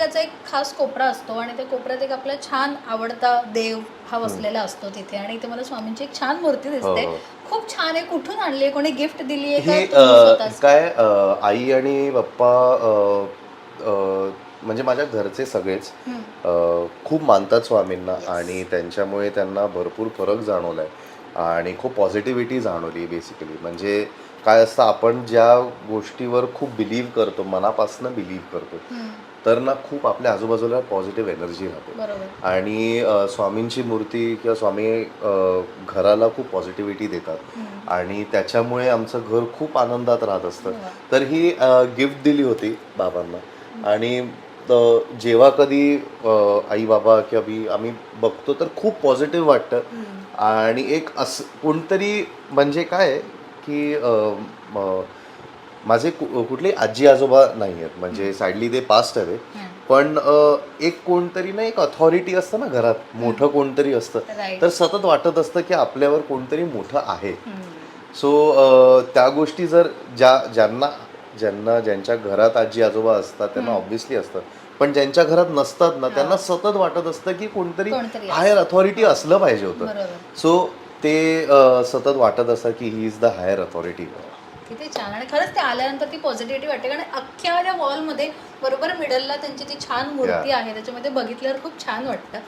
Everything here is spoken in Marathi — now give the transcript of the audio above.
प्रत्येकाचा एक खास कोपरा असतो आणि त्या कोपऱ्यात एक आपला छान आवडता देव हा बसलेला असतो तिथे आणि इथे मला स्वामींची एक छान मूर्ती दिसते हो, हो. खूप छान आहे कुठून आणली आहे कोणी गिफ्ट दिली आहे ही का तुम्ही अ, स्वतःच? काय अ, आई आणि पप्पा अ, अ, म्हणजे माझ्या घरचे सगळेच. अ, खूप मानतात स्वामींना आणि त्यांच्यामुळे त्यांना भरपूर फरक जाणवलाय आणि खूप पॉझिटिव्हिटी जाणवली बेसिकली म्हणजे काय असतं आपण ज्या गोष्टीवर खूप बिलीव्ह करतो मनापासून बिलीव्ह करतो. तर ना खूप आपल्या आजूबाजूला पॉझिटिव्ह एनर्जी राहते. आणि स्वामींची मूर्ती किंवा स्वामी घराला खूप पॉझिटिव्हिटी देतात. आणि त्याच्यामुळे आमचं घर खूप आनंदात राहत असतं. वा. तर ही गिफ्ट दिली होती बाबांना. आणि जेव्हा कधी आई बाबा किंवा मी आम्ही बघतो तर खूप पॉझिटिव्ह वाटतं. आणि एक असं कोणतरी म्हणजे काय की माझे कु- कुठले आजी आजोबा नाही आहेत म्हणजे साईडली ते पास्ट हम्म. पण एक कोणतरी ना एक अथॉरिटी असतं ना घरात. मोठं कोणतरी असतं. तर सतत वाटत असतं की आपल्यावर कोणतरी मोठं आहे. सो त्या गोष्टी जर ज्या ज्यांना ज्यांना ज्यांच्या घरात आजी आजोबा असतात त्यांना ऑब्व्हियसली असतं. पण ज्यांच्या घरात नसतात ना त्यांना सतत वाटत असतं की कोणतरी हायर अथॉरिटी असलं पाहिजे होतं. सो ते सतत वाटत असतं की he is the higher authority किती छान. आणि खरंच ते आल्यानंतर ती पॉझिटिव्हिटी वाटते. कारण अख्ख्या त्या वॉलमध्ये बरोबर मिडलला त्यांची ती छान मूर्ती आहे. त्याच्यामध्ये बघितल्यावर खूप छान वाटतं.